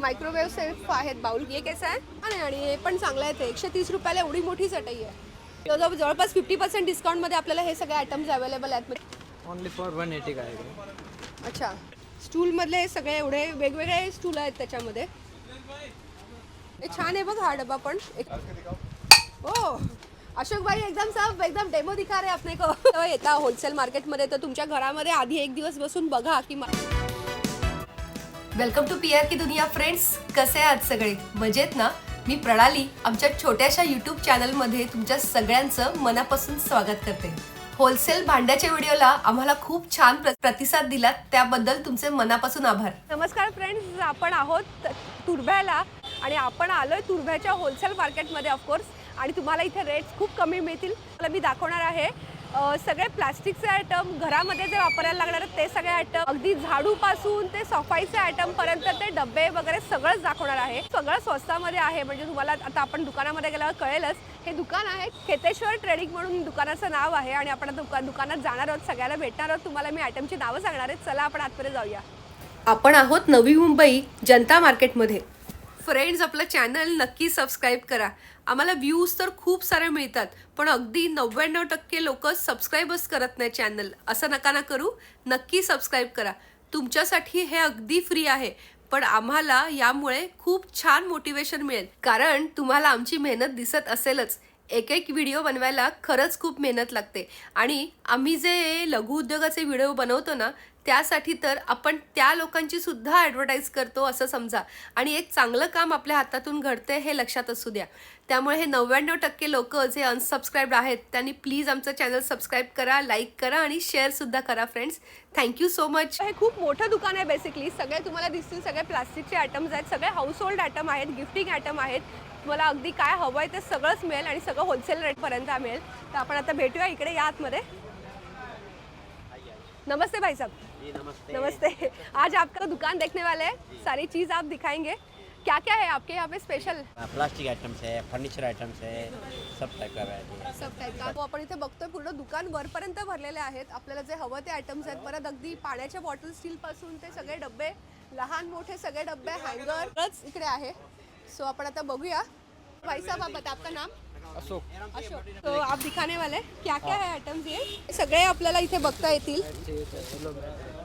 Microwave shelf आहेत bowl. हे कैसा आहे आणि आणि हे पण चांगलं आहे ते. एकशे तीस रुपयाला एवढी मोठी चटई आहे. जवळ जवळपास फिफ्टी पर्सेंट डिस्काउंटमध्ये आपल्याला हे सगळे आयटम्स अवेलेबल आहेत. ओनली फॉर वन एटी का आएगा अच्छा. स्टूलमधले हे सगळे एवढे वेगवेगळे स्टूल आहेत त्याच्यामध्ये. हे छान आहे बघ हा डबा पण. एक ओ अशोक भाई एकदम सब एकदम डेमो दिखा रहे अपने को. येता होलसेल मार्केटमध्ये तर तुमच्या घरामध्ये आधी एक दिवस बसून बघा की वेलकम टू पी आर की दुनिया फ्रेंड्स कसे आहात सगळे? मजेत ना? मी प्रणाली आमच्या छोट्याशा यूट्यूब चॅनलमध्ये तुमच्या सगळ्यांचं मनापासून स्वागत करते. होलसेल भांड्याच्या व्हिडिओला आम्हाला खूप छान प्रतिसाद दिलात त्याबद्दल तुमचे मनापासून आभार. नमस्कार फ्रेंड्स आपण आहोत तुरभ्याला आणि आपण आलोय तुर्भ्याच्या होलसेल मार्केटमध्ये ऑफकोर्स आणि तुम्हाला इथे रेट्स खूप कमी मिळतील. मला मी दाखवणार आहे सगळे प्लास्टिकचे आयटम घरामध्ये जे वापरायला लागणार ते सगळे आयटम अगदी झाडूपासून ते सफाईचे आयटम पर्यंत ते डबे वगैरे सगळंच दाखवणार आहे. सगळं स्वस्तामध्ये आहे म्हणजे तुम्हाला आता आपण दुकानामध्ये गेल्यावर कळेलच. हे दुकान आहे खेतेश्वर ट्रेडिंग म्हणून दुकानाचं नाव आहे आणि आपण दुका दुकानात जाणार आहोत सगळ्यांना भेटणार आहोत. तुम्हाला मी आयटमची नावं सांगणार आहेत चला आपण आतमध्ये जाऊया. आपण आहोत नवी मुंबई जनता मार्केटमध्ये. फ्रेंड्स आपलं चॅनल नक्की सबस्क्राईब करा. आम्हाला व्ह्यूज तर खूप सारे मिळतात पण अगदी नव्याण्णव टक्के लोक सबस्क्राईबच करत नाही चॅनल असं नका ना करू नक्की सबस्क्राईब करा. तुमच्यासाठी हे अगदी फ्री आहे पण आम्हाला यामुळे खूप छान मोटिवेशन मिळेल. कारण तुम्हाला आमची मेहनत दिसत असेलच. एक एक व्हिडिओ बनवायला खरंच खूप मेहनत लागते. आणि आम्ही जे लघु उद्योगाचे व्हिडिओ बनवतो ना त्यासाठी तर आपण त्या लोकांची सुद्धा ॲडव्हर्टाईज करतो असं समजा. आणि एक चांगलं काम आपल्या हातातून घडते हे लक्षात असू द्या. त्यामुळे हे नव्याण्णव टक्के लोक जे अनसबस्क्राईब्ड आहेत त्यांनी प्लीज आमचं चॅनल सबस्क्राईब करा लाईक करा आणि शेअरसुद्धा करा फ्रेंड्स थँक्यू सो मच हे खूप मोठं दुकान आहे बेसिकली सगळे तुम्हाला दिसतील सगळे प्लास्टिकचे आयटम्स आहेत सगळे हाऊस होल्ड आयटम आहेत गिफ्टिंग आयटम आहेत. तुम्हाला अगदी काय हवं आहे ते सगळंच मिळेल आणि सगळं होलसेल रेटपर्यंत मिळेल. तर आपण आता भेटूया इकडे या आतमध्ये. नमस्ते भाई साहब नमस्ते। नमस्ते। आज आपका दुकान देखने वाले हैं। सारी चीज़ आप दिखाएंगे। क्या क्या है आपके यहाँ पे स्पेशल प्लास्टिक आइटम्स है फर्नीचर आइटम्स है सब टाइप का है। सब टाईप का. आपण इथे बघतोय पूर्ण दुकान वरपर्यंत भरलेले आहेत. आपल्याला जे हवं ते आयटम्स आहेत. परत अगदी पाण्याच्या बॉटल स्टील पासून ते सगळे डब्बे लहान मोठे सगळे डब्बे हँगर इकडे आहे. सो आपण आता बघूया. भाई साहब आप बता आपका नाम? अशोक अशोक तो आप दिखाने वाले क्या क्या है. आयटम्स ये? सगळे आपल्याला इथे बघता येतील.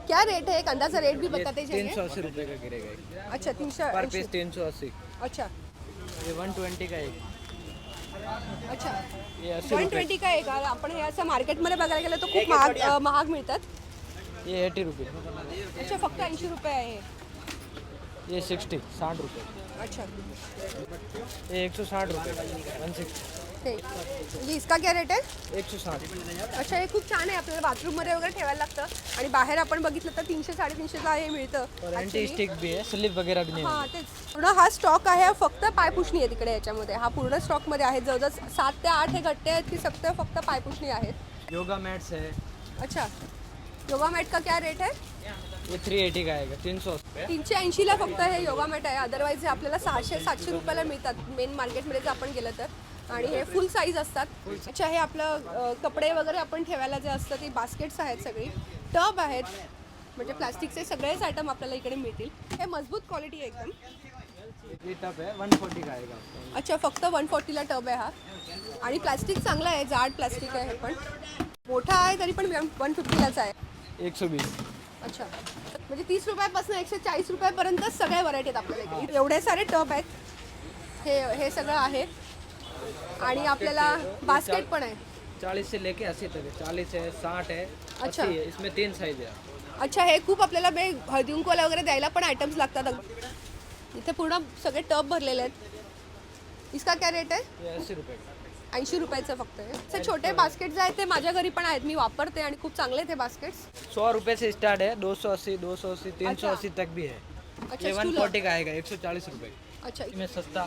क्या रेट है? एक अंदाजा रेट भी बताते तीन जाइए सौ अस्सी रुपये का गिरेगा। अच्छा तीनशे पर. पीस तीन सौ अस्सी. अच्छा. ये वन ट्वेंटी का एक. अच्छा. ये अस्सी वन रुपये. ट्वेंटी का एक. आपण हे असं मार्केटमध्ये बघायला गेलं तर खूप महाग अं, महाग मिळतात. ये एटी रुपये अच्छा फक्त ऐंशी रुपये आहे. ये सिक्सटी साठ रुपये. अच्छा. ये एक सौ साठ रुपये वन सिक्सटी ये इसका क्या रेट है एक सौ साठ. अच्छा हे खूप छान आहे. आपल्याला बाथरूममध्ये वगैरे ठेवायला लागतं. आणि बाहेर आपण बघितलं तर तीनशे साडेतीनशेला हे मिळतं. और एंटी Actually, स्टिक भी है स्लिप वगैरह भी नहीं है हां तेच. पूर्ण हा स्टॉक आहे हा फक्त पायपुषणी आहे तिकडे याच्यामध्ये. हा पूर्ण स्टॉकमध्ये आहे. जवळजवळ सात ते आठ हे गट्टे आहेत की फक्त फक्त पायपुषणी आहेत योगा मैट्स है. अच्छा. योगा मॅट का क्या रेट है थ्री एटी का? आएगा तीन सौ रुपये तीनशे ऐंशीला फक्त हे योगा मॅट आहे. अदरवाईज हे आपल्याला सहाशे सातशे रुपयाला मिळतात. मेन मार्केटमध्ये जर आपण गेलं तर. आणि हे फुल साईज असतात. अच्छा हे आपलं अ, कपडे वगैरे आपण ठेवायला जे असतं ते बास्केट्स आहेत सगळी. टब आहेत. म्हणजे प्लास्टिकचे सगळेच आयटम आपल्याला इकडे मिळतील. हे मजबूत क्वालिटी आहे एकदम. टप है वन फोर्टी आपको अच्छा फक्त वन फोर्टीला टब आहे हा. आणि प्लास्टिक चांगलं आहे. जाड प्लास्टिक आहे हे पण. मोठा आहे तरी पण वन फिफ्टीलाच आहे. एक सौ बीस अच्छा. म्हणजे तीस रुपयापासून एकशे चाळीस रुपयापर्यंत सगळ्या व्हरायटी आहेत आपल्याला एवढे सारे टब आहेत. हे हे सगळं आहे. आणि आपल्याला बास्केट पण आहे. चालीस से लेके अस्सी तक है चालीस है साठ है अच्छा। अस्सी है इसमें तीन साइज है अच्छा हे खूप आपल्याला बे हळदी कुंकवाला वगैरे द्यायला पण आयटम्स लागतात इथे पूर्ण सगळे टब भरलेले आहेत. इसका क्या रेट आहे? ये अस्सी रुपये. का ऐंशी रुपयाचं फक्त आहे. असे छोटे बास्केट जे आहेत ते माझ्या घरी पण आहेत. मी वापरते आणि खूप चांगले आहेत हे बास्केट्स सौ रुपये से स्टार्ट है दो सौ अस्सी दो सौ अस्सी तीन सौ। अस्सी तक भी है अच्छा ये वन स्टूल फोर्टी का आएगा एक सौ चालीस रुपये. अच्छा. इसमें सस्ता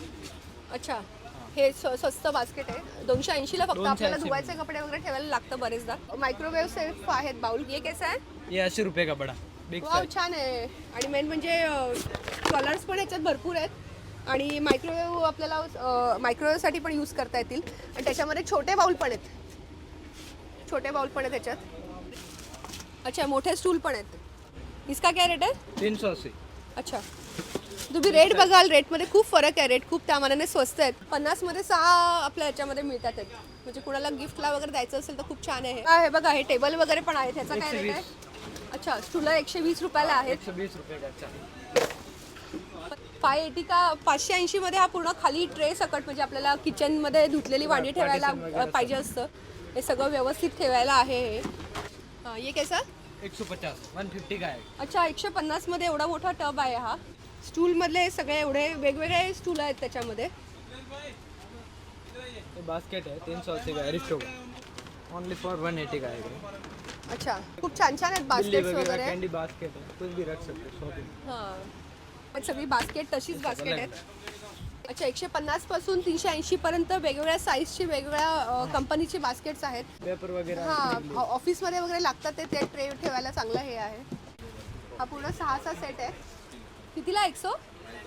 अच्छा. हे. स्वस्त बास्केट आहे. दोनशे ऐंशीला फक्त 280 आपल्याला धुवायचे कपडे वगैरे ठेवायला लागतं बरेचदा. मायक्रोवेव्ह सेल्फ आहेत बाउल. हे कैसा आहे? ये अस्सी रुपये का बड़ा बिग वाव छान आहे. आणि मेन म्हणजे कलर्स पण ह्याच्यात भरपूर आहेत. आणि मायक्रोवेव्ह आपल्याला मायक्रोवेव्हसाठी पण यूज करता येतील. आणि त्याच्यामध्ये छोटे बाउल पण आहेत. छोटे बाउल पण आहेत त्याच्यात. अच्छा मोठे स्टूल पण आहेत. इसका क्या रेट आहे तीन सौ अस्सी. अच्छा. तुम्ही रेट बघाल रेटमध्ये खूप फरक आहे रेट खूप त्या मानाने स्वस्त आहेत. पन्नासमध्ये सहा आपल्या ह्याच्यामध्ये मिळतात आहेत. म्हणजे कुणाला गिफ्टला वगैरे द्यायचं असेल तर खूप छान आहे हा, हे बघा हे टेबल वगैरे पण आहे त्याचा काय रेट आहे? अच्छा स्टूला एकशे वीस रुपयाला आहेत बीस रुपये का अच्छा फाय एटी का पाचशे ऐंशी मध्ये हा पूर्ण खाली ट्रे सकट म्हणजे आपल्याला किचनमध्ये धुतलेली वांडी ठेवायला पाहिजे असतं. हे सगळं व्यवस्थित ठेवायला आहे हे. ये कैसा? एक सौ पचास वन फिफ्टी का है अच्छा एकशे पन्नासमध्ये एवढा मोठा टब आहे हा. स्टूल मधले हे सगळे एवढे वेगवेगळे स्टूल आहेत त्याच्यामध्ये. बास्केट है तीन का ओनली फॉर वन एटी का अच्छा खूप छान छान आहेत वगैरह वगैरे कैंडी बास्केट कुछ भी रख सकते शॉपिंग हां. पण सगळी बास्केट तशीच बास्केट आहेत. अच्छा एकशे पन्नासपासून तीनशे ऐंशी पर्यंत वेगवेगळ्या साईजची वेगवेगळ्या कंपनीची बास्केट्स आहेत. पेपर वगैरह हा ऑफिसमध्ये वगैरे लागतात ते ते ट्रे ठेवायला चांगलं हे आहे. हा पूर्ण सहाचा सेट आहे कितीला एक सौ?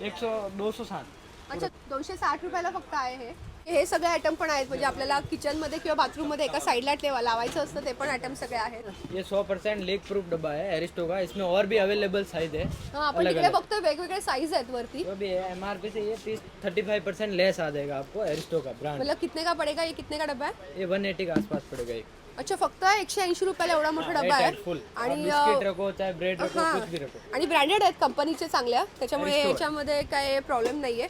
एक सौ दो सौ साठ. अच्छा दोनशे साठ रुपयाला फक्त आहे हे. हे सगळे आयटम पण आहेत. म्हणजे आपल्याला किचनमध्ये किंवा बाथरूममध्ये एका साईडला ठेवा लावायचं असतं ते पण आयटम सगळे आहेत. ये सौ परसेंट लीक प्रूफ डब्बा है अरिस्टो का? इसमें और भी अवेलेबल साइज है। हा आपण तिकडे बघतो वेगवेगळे साईज आहेत वरती. जो भी है एम आर पी से ये तीस थर्टी फाइव परसेंट लेस आ जाएगा आपको अरिस्टो का ब्रांड मतलब कितने का पडेगा ये कितने का डब्बा है? ये वन एटी के आसपास पड़ेगा एक। अच्छा फक्त एकशे ऐंशी रुपयाला एवढा मोठा डब्बा आहे. फुल आणि बिस्किट रखो चाहे ब्रेड रखो हा. कुछ भी रखो। आणि ब्रँडेड आहेत कंपनीचे चांगल्या. त्याच्यामुळे याच्यामध्ये काय प्रॉब्लेम नाहीये.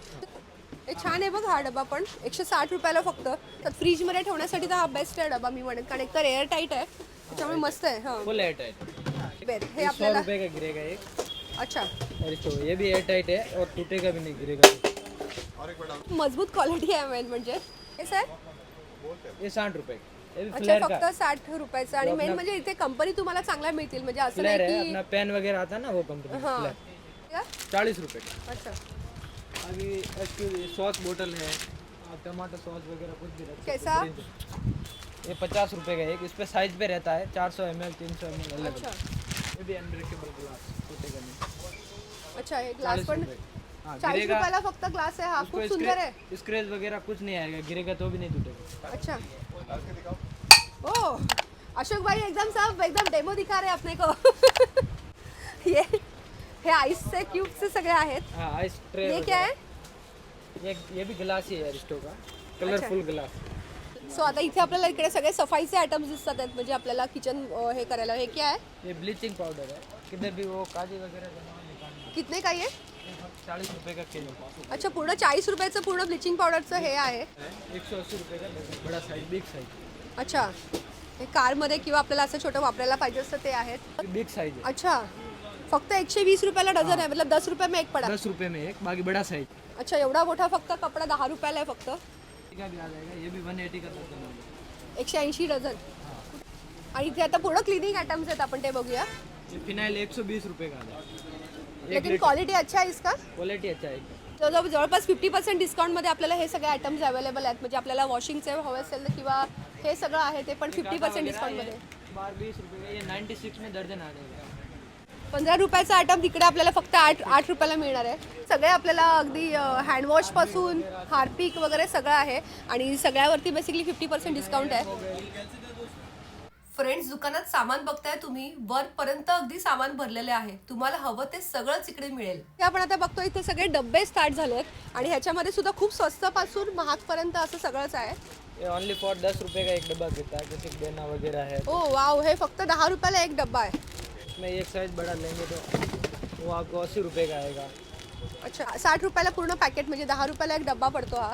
हे छान आहे बघ हा डबा पण. एकशे साठ रुपयाला फक्त. तर फ्रीजमध्ये ठेवण्यासाठी तर हा बेस्ट आहे डबा मी म्हणेन. कारण एकतर एअर टाईट आहे. त्याच्यामुळे मस्त आहे हां. फुल एयर टाइट बेर हे सौ आपल्याला रुपए का गिरेगा एक? अच्छा. अरिस्टो ये भी एयर टाइट है और टूटेगा भी नहीं गिरेगा मजबूत क्वालिटी आहे मेन म्हणजे. हे सर ये साठ रुपये. का ये भी अच्छा फ्लेयर का? फक्त साठ रुपयाचं. आणि मेन म्हणजे इथे कंपनी तुम्हाला चांगल्या मिळतील. म्हणजे असं फ्लेयर नाही की अपना पेन वगैरह आता है ना वो कंपनी हां. फ्लेयर क्या? चालीस रुपए का अच्छा. अभी एक्चुअली सॉस बोतल है टमाटर सॉस वगैरह कुछ भी रख सकते हो, कैसा? ये पचास रुपए का एक इस पे साइज़ पे रहता है चार सौ एम एल तीन सौ एम एल अलग अच्छा। ये भी अनब्रेकेबल ग्लास टूटेगा नहीं। अच्छा हे ग्लास चालीस रुपए। हाँ फक्त ग्लास खूप सुंदर स्क्रेच वगैरह कुछ नहीं आएगा गिरेगा तो भी नहीं टूटेगा। अच्छा। ओ अशोक भाई एकदम सब एकदम डेमो दिखा रहे हैं अपने को। ये हे आईसचे क्यूबचे सगळे आहेत. हाँ आइस ट्रे ये क्या है ये ये भी गिलास ही है अरिस्टो का? Colourful glass. सो आता इथे आपल्याला इकडे सगळे सफाईचे आयटम्स दिसतात आहेत. म्हणजे आपल्याला किचन हे करायला. हे क्या है ये ब्लीचिंग पाउडर है किधर भी वो काजी वगैरह जमा निकालना कितने का ये? चालीस रुपए का किलो. अच्छा पूर्ण चाळीस रुपयाचं पूर्ण ब्लिचिंग पावडरचं हे आहे. एक सौ अस्सी रुपये का? बड़ा साइज बिग साइज अच्छा. हे कारमध्ये किंवा आपल्याला असं छोटं वापरायला पाहिजे असतं ते आहेत. बिग साइज है अच्छा. फक्त एकशे वीस रुपयाला डझन आहे मतलब दस रुपये में एक पडा. दस रुपये में एक बाकी बड़ा साइज अच्छा एवढा मोठा फक्त कपडा दहा रुपयाला आहे फक्त. का भी आ जाएगा ये भी वन एटी का दर्जन है एकशे ऐंशी डझन. आणि इथे आता पूर्ण क्लिनिंग आयटम्स आहेत आपण ते बघूया. ये फिनाइल एक सौ बीस रुपये का एक लेकिन क्वालिटी अच्छा आहे इसका? क्वालिटी अच्छा है एकदम जवळजवळ जवळपास फिफ्टी पर्सेंट डिस्काउंटमध्ये आपल्याला हे सगळे आयटम्स अवेलेबल आहेत. म्हणजे आपल्याला वॉशिंगचे हवे असेल तर किंवा हे सगळं आहे ते पण फिफ्टी पर्सेंट डिस्काउंटमध्ये बार बीस रुपये का ये नाइन्टी सिक्स में दर्जन आ जाएगा पंधरा रुपयाचा आयटम तिकडे आपल्याला फक्त आठ आठ रुपयाला मिळणार आहे. सगळे आपल्याला अगदी हँडवॉशपासून हार्पिक वगैरे सगळं आहे. आणि सगळ्यावरती बेसिकली फिफ्टी पर्सेंट डिस्काउंट आहे. फ्रेंड्स दुकानात सामान बघताय तुम्ही वरपर्यंत अगदी सामान भरलेले आहे. तुम्हाला हवं ते सगळंच इकडे मिळेल. हे आपण आता बघतो इथे सगळे डब्बे स्टार्ट झालेत. आणि ह्याच्यामध्ये सुद्धा खूप स्वस्तपासून महागपर्यंत असं सगळंच आहे. ओनली फॉर दस रुपये का एक डब्बा गिरता है किसी को देना वगैरह है ओ वाव हे फक्त दहा रुपयाला एक डब्बा आहे. इसमें एक साइज बड़ा लेंगे तो वो आपको अस्सी रुपये का आएगा। अच्छा साठ रुपयाला पूर्ण पॅकेट म्हणजे दहा रुपयाला एक डब्बा पडतो हा।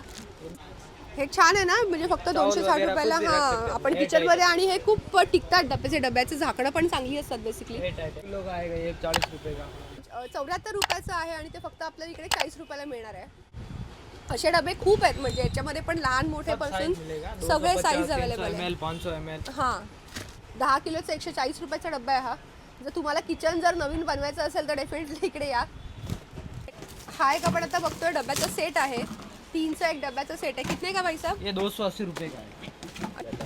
हे छान आहे ना म्हणजे फक्त दोनशे साठ वगैरे रुपयाला हा. रख सकते आपण हैं. किचनमध्ये आणि हे खूप टिकतात डब्याचे डब्याचे झाकणं पण चांगली असतात बेसिकली ये टाइट किलो का आएगा ये चालीस रुपये का. चौऱ्याहत्तर रुपयाचं आहे आणि ते फक्त आपल्याला इकडे चाळीस रुपयाला मिळणार आहे. असे डबे खूप आहेत म्हणजे याच्यामध्ये पण लहान मोठेपासून साइज मिलेगा. सगळे साईज अवेलेबल एम आहे. एल पाँच सौ एम एल हां. दहा किलोचा एकशे चाळीस रुपयाचा डब्बा आहे हा. जर तुम्हाला किचन जर नवीन बनवायचं असेल तर डेफिनेटली इकडे या. हा एक आपण आता बघतोय डब्याचा सेट आहे. तीनचा एक डब्याचा सेट आहे. कितने का भाई साहब ये दो सौ अस्सी रुपये का है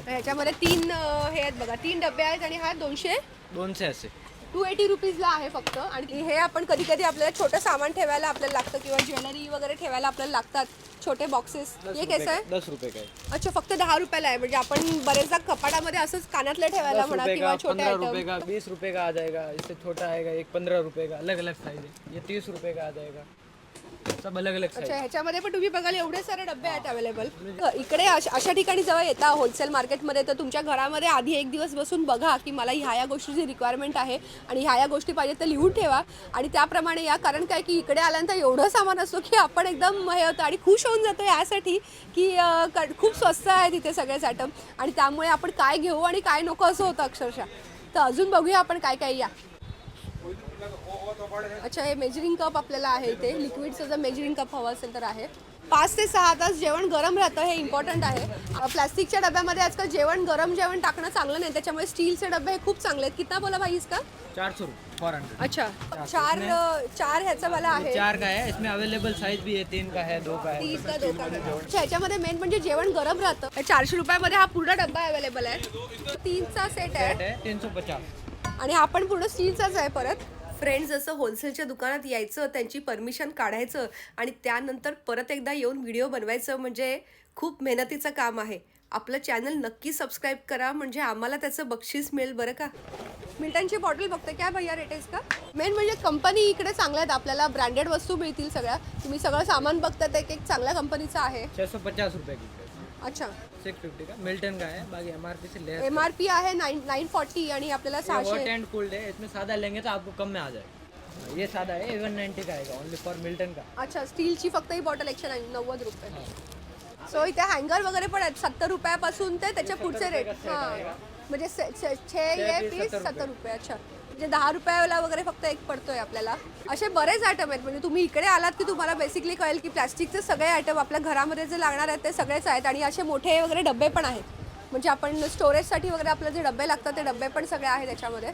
ह्याच्यामध्ये तीन अं, हे आहेत बघा तीन डबे आहेत आणि हा दोनशे? दोन से अस्सी. टू एटी रुपीजला आहे फक्त. आणि हे आपण कधी कधी आपल्याला छोटं सामान ठेवायला आपल्याला लागतं किंवा ज्वेलरी वगैरे ठेवायला आपल्याला लागतात. छोटे बॉक्सेस हे रुपये कसं आहे? दस रुपये का है अच्छा फक्त दहा रुपयाला आहे. म्हणजे आपण बरेचदा कपाटामध्ये असंच कानातले ठेवायला दस म्हणा रुपए किंवा छोटे पंद्रह आयटम रुपए का? बीस रुपए का आ जाएगा इससे छोटा आएगा एक पंद्रह रुपए का? अलग अलग साइज है ये तीस रुपए का आ जाएगा सब अलग अलग अच्छा ह्याच्यामध्ये पण तुम्ही बघाल एवढे सारे डबे आहेत अवेलेबल इकडे अश- अशा ठिकाणी जेव्हा येता होलसेल मार्केटमध्ये तर तुमच्या घरामध्ये आधी एक दिवस बसून बघा की मला ह्या या गोष्टीची रिक्वायरमेंट आहे आणि ह्या या गोष्टी पाहिजे तर लिहून ठेवा. आणि त्याप्रमाणे या कारण काय की इकडे आल्यानंतर एवढं सामान असतो की आपण एकदम हे होतं आणि खुश होऊन जातो यासाठी की अं, क- खूप स्वस्त आहे तिथे सगळेच आयटम आणि त्यामुळे आपण काय घेऊ आणि काय नको असं होतं अक्षरशः. तर अजून बघूया आपण काय काय या. अच्छा हे मेजरिंग कप आपल्याला आहे इथे. लिक्विडचं जर मेजरिंग कप हवं असेल तर आहे. पाच ते सहा तास जेवण गरम राहतं हे इम्पॉर्टंट आहे. प्लास्टिकच्या डब्यामध्ये आजकाल जेवण गरम जेवण टाकणं चांगलं नाही. त्याच्यामुळे स्टीलचे डबे हे खूप चांगले आहेत. कितना बोला भाई इसका? चार सौ रुपये फोर हंड्रेड अच्छा. चार चार ह्याचा वाला आहे. चार का है इसमें अवेलेबल साइज भी है तीन का है दो का है. तीस का दो का. अच्छा ह्याच्यामध्ये मेन म्हणजे जेवण गरम राहतं. चारशे रुपयामध्ये हा पूर्ण डब्बा अवेलेबल आहे. तीनचा सेट आहे. सेट तीन सौ पचास. आणि हा पण पूर्ण स्टीलचाच आहे परत. फ्रेंड्स जसं होलसेलच्या दुकानात यायचं त्यांची परमिशन काढायचं आणि त्यानंतर परत एकदा येऊन व्हिडिओ बनवायचं म्हणजे खूप मेहनतीचं काम आहे. आपलं चॅनल नक्की सबस्क्राईब करा म्हणजे आम्हाला त्याचं बक्षीस मिळेल बरं का? मिल्टनची बॉटल बघते काय भैया रेट का? मेन म्हणजे कंपनी इकडे चांगल्या आहेत आपल्याला ब्रँडेड वस्तू मिळतील सगळ्या. तुम्ही सगळं सामान बघतात एक एक चांगल्या कंपनीचं आहे. छः सौ पचास रुपये की अच्छा. सिक्स फिफ्टी का? मिल्टन का है बाकी एम आर पी से ले एम आर पी आहे नाईन नाईन फॉर्टी आणि आपल्याला हॉट सहाशे. एंड कोल्ड है इसमें सादा लेंगे तो आपको कम में आ जाएगा ये सादा है वन नाइन्टी का आएगा ओनली फॉर मिल्टन का? अच्छा स्टीलची फक्त ही बॉटल एकशे नव्व- नव्वद रुपये. सो इथे हँगर वगैरे पण आहेत. सत्तर रुपयापासून ते त्याच्या पुढचे रेट हां. म्हणजे से- से- छे ये पीस पीस सत्तर सत्तर रुपये. अच्छा. म्हणजे दहा रुपयाला वगैरे फक्त एक पडतोय आपल्याला. असे बरेच आयटम आहेत. म्हणजे तुम्ही इकडे आलात की तुम्हाला बेसिकली कळेल की प्लॅस्टिकचे सगळे आयटम आपल्या घरामध्ये जे लागणार आहेत ते सगळेच आहेत आणि असे मोठे वगैरे डबे पण आहेत. म्हणजे आपण स्टोरेजसाठी वगैरे आपले जे डबे लागतात ते डबे पण सगळे आहेत त्याच्यामध्ये.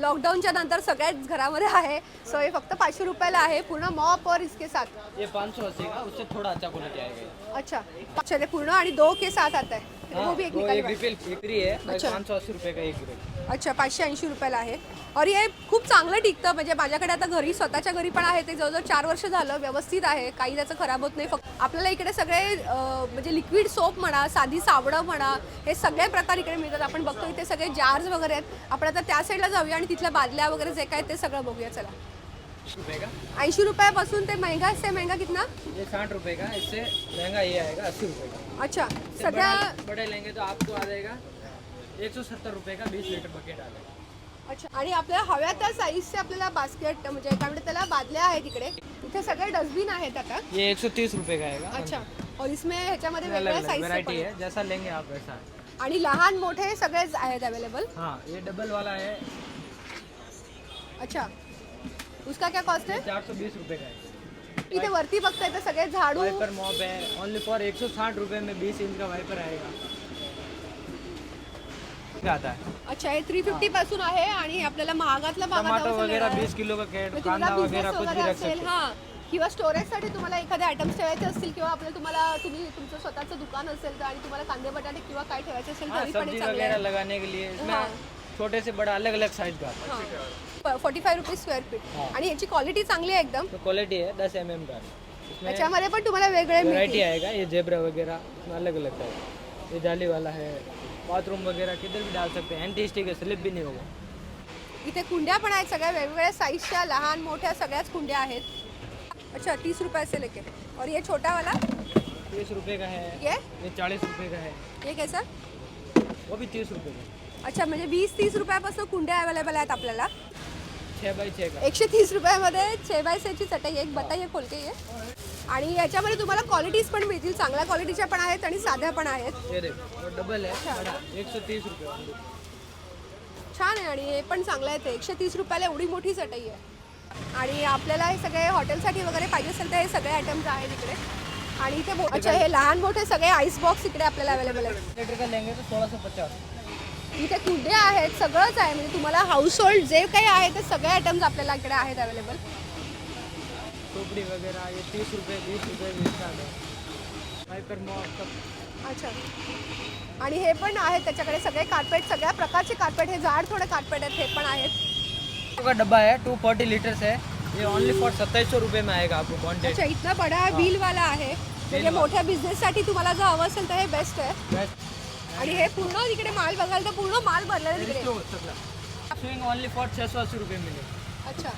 लॉकडाऊनच्या नंतर सगळ्याच घरामध्ये आहे. सो हे फक्त पाचशे रुपयाला आहे. पूर्ण मॉप और इसके साथ ये पाँच सौ अस्सी का? उससे थोड़ा अच्छा क्वालिटी आएगा अच्छा. अच्छा ते पूर्ण आणि दो के साथ आता है वो भी एक निकाल एक रिफिल फ्री है अच्छा. पाँच सौ अस्सी रुपये का एक रिफिल अच्छा पाचशे ऐंशी रुपयाला आहे. और हे खूप चांगलं टिकतं म्हणजे माझ्याकडे आता घरी स्वतःच्या घरी पण आहे ते जवळजवळ चार वर्ष झालं व्यवस्थित आहे काही त्याचं खराब होत नाही फक्त आपल्याला इकडे सगळे म्हणजे लिक्विड सोप म्हणा साधी साबणं म्हणा हे सगळे प्रकार इकडे मिळतात. आपण बघतो इथे सगळे जार्स वगैरे आहेत. आपण आता त्या साईडला जाऊया आणि तिथल्या बादल्या वगैरे जे काय ते सगळं बघूया चला. ऐंशी रुपयापासून ते महंगा से महंगा कितना? ये साठ रुपये का इससे महंगा ये आएगा अस्सी रुपये का। अच्छा सध्या बड़े लेंगे तो आपको आ जाएगा एक सौ सत्तर रुपये का बीस लीटर बकेट आ जाएगा अच्छा आणि आपल्याला हव्या त्या साईजचे आपल्याला बास्केट म्हणजे काय म्हणतात त्याला बादल्या आहेत इकडे. इथे सगळे डस्टबिन आहेत आता. ये एक सौ तीस रुपये का? आएगा अच्छा और इसमें ह्याच्यामध्ये वेगळ्या वैरायटी पण है जैसा लेंगे आप वैसा है आणि लहान मोठे सगळेच आहेत अवेलेबल हाँ ये डबल वाला है अच्छा उसका क्या कॉस्ट है? चार सौ बीस रुपये का है इथे वरती बघता येतं सगळे झाडू. वाइपर मॉप है ओनली फॉर एक सौ साठ रुपये में बीस इंच का वाइपर आएगा. आता अच्छा हे थ्री फिफ्टी पासून आहे आणि आपल्याला महागातला भागात टमाटो हवं असेल वगैरह बीस किलो का कैट कांदा वगैरह कुछ भी वगैरे रख असेल सकते हा. किंवा स्टोरेजसाठी तुम्हाला एखादे आयटम्स ठेवायचे असतील किंवा आपल्याला तुम्हाला तुम्ही तुमचं स्वतःचं दुकान असेल तर आणि तुम्हाला कांदे बटाटे किंवा काय ठेवायचे असेल हाँ तरी पण सब्जी चांगले वगैरह आहे. लगाने के लिए इसमें। छोटे से बड़ा अलग अलग साइज का आता है. Forty five rupees square feet हा. आणि याची क्वालिटी चांगली आहे एकदम? तो क्वालिटी है दस एम एम का. इसमें याच्यामध्ये पण तुम्हाला वेगळे वैरायटी मिळतील आएगा ये जेब्रा वगैरह इसमें अलग अलग टाइप ये जाली वाला है बाथरूम वगैरह किधर भी डाल सकते हैं। एंटी स्टिक स्लिप भी नहीं होगा। इथे कुंड्या पण आहेत सगळ्या वेगवेगळ्या साईजच्या लहान मोठ्या सगळ्याच कुंड्या आहेत. अच्छा तीस रुपये से लेके. और ये छोटा वाला तीस रुपये का है। ये? ये चालीस रुपये का है। ये कैसा? वो भी तीस रुपये का। अच्छा म्हणजे वीस तीस रुपयापासून कुंड्या अवेलेबल आहेत आपल्याला. छः बाई छः का? एकशे तीस रुपयामध्ये छे बाय छेची चटई एक बताइए खोल के ये. आणि याच्यामध्ये तुम्हाला क्वालिटीज पण मिळतील. चांगल्या क्वालिटीच्या पण आहेत आणि साध्या पण आहेत. देखो डबल है तीस रुपये. छान आहे आणि हे पण चांगलं आहे ते. एकशे तीस रुपयाला एवढी मोठी चटई आहे. आणि आपल्याला हे सगळे हॉटेलसाठी वगैरे पाहिजे असेल तर हे सगळे आयटम्स आहेत इकडे. आणि इथे अच्छा हे लहान मोठे सगळे आईस बॉक्स इकडे आपल्याला अवेलेबल आहेत. लीटर का लेंगे तो सोलह सौ पचास. इथे कुंड्या आहेत सगळंच आहे. म्हणजे तुम्हाला हाऊस होल्ड जे काही आहे ते सगळे आयटम्स आपल्याला इकडे आहेत अवेलेबल टोपड़ी वगैरह ये तीस रुपये बीस रुपये है वाइपर मॉप अच्छा. आणि हे पण आहेत त्याच्याकडे सगळे कार्पेट सगळ्या प्रकारचे कार्पेट हे जाड थोडे कार्पेट आहेत हे पण आहेत. का डब्बा है टू फोर्टी लीटर्स है ये ओनली फॉर सत्ताईस सौ रुपये में आएगा आपको क्वान्टिटी अच्छा इथला बडा व्हीलवाला आहे. म्हणजे व्हीलवाला. मोठ्या बिझनेससाठी तुम्हाला जर हवं असेल तर हे बेस्ट आहे. आणि हे पूर्ण तिकडे माल बघाल तर पूर्ण माल भरलेला आहे तिकडे स्विंग ओनली फॉर छः सौ अस्सी रुपये मिलेगा अच्छा.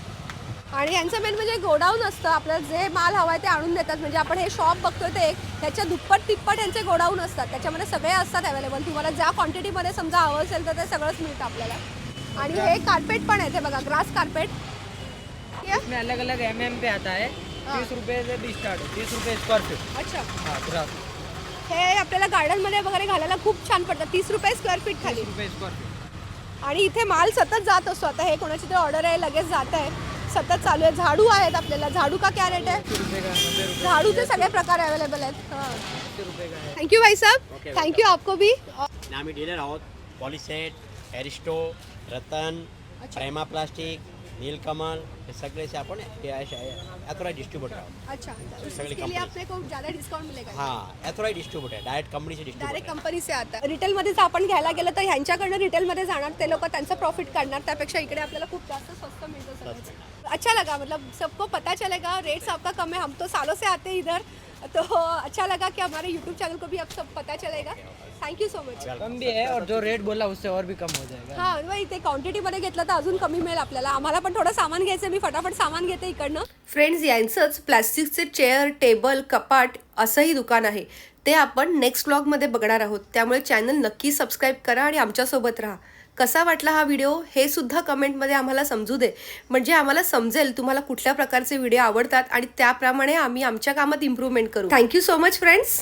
आणि यांचं मेन म्हणजे गोडाऊन असतं. आपल्याला जे माल हवा आहे ते आणून देतात. म्हणजे आपण हे शॉप बघतोय ते एक. ह्याच्या दुप्पट तिप्पट यांचे गोडाऊन असतात. त्याच्यामध्ये सगळे असतात अवेलेबल तुम्हाला ज्या क्वांटिटीमध्ये समजा हवं असेल तर ते सगळंच मिळतं आपल्याला. आणि हे कार्पेट पण आहे. ते बघा ग्रास कार्पेट इसमें अलग अलग एम एम पे आता है. तीस रुपये से भी स्टार्ट है तीस रुपये स्क्वायर फीट अच्छा. हाँ ग्रास हे आपल्याला गार्डनमध्ये वगैरे घालायला खूप छान पडतं. तीस रुपये स्क्वेअर फीट खाली. रुपये स्क्वायर फीट आणि इथे माल सतत जात असतो. आता हे कोणाची तरी ऑर्डर आहे लगेच जात आहे. सतत चालू आहे. झाडू आहेत आपल्याला. झाडू का क्या रेट आहे? झाडूचे सगळे प्रकार अवेलेबल आहेत. है. थँक्यू भाई साहब थँक्यू आपको भी. आम्ही डीलर आहोत. Polyset Aristo Ratan Prema plastic Nilkamal हे सगळे से आपण ॲथोराइज डिस्ट्रीब्यूटर आहोत अच्छा तो सगळी इसके लिए company. अपने को ज़्यादा डिस्काउंट मिलेगा? हां डिस्ट्रीब्यूटर डायरेक्ट कंपनीचे डायरेक्ट डिस्ट्रीब्यूटर कंपनी से आता रिटेलमध्ये जर आपण घ्यायला गेलं तर ह्यांच्याकडनं रिटेलमध्ये जाणार ते लोक त्यांचं प्रॉफिट काढणार त्यापेक्षा इकडे आपल्याला खूप जास्त स्वस्त मिळतं सगळं. अच्छा लगा मतलब सबको पता चलेगा रेट्स आपका कम है हम तो सालों से आते हैं इधर तो अच्छा लगा कि हमारे यूट्यूब चैनल को भी अब सब पता चलेगा। थैंक यू सो मच कम भी है और जो रेट बोला उससे और भी कम हो जाएगा। हां मग इथे क्वांटिटीमध्ये घेतलं तर अजून कमी मिळेल आपल्याला. आम्हाला पण थोडं सामान घ्यायचं मी फटाफट सामान घेते इकडनं. फ्रेंड्स यांचंच प्लॅस्टिकचे चेअर टेबल कपाट असंही दुकान आहे. ते आपण नेक्स्ट ब्लॉगमध्ये बघणार आहोत. त्यामुळे चॅनल नक्की सबस्क्राईब करा आणि आमच्यासोबत राहा. कसा वाटला हा व्हिडिओ हे सुद्धा कमेंटमध्ये आम्हाला समजू दे. म्हणजे आम्हाला समजेल तुम्हाला कुठल्या प्रकारचे व्हिडिओ आवडतात आणि त्याप्रमाणे आम्ही आमच्या कामात इम्प्रूव्हमेंट करू. Thank you so much friends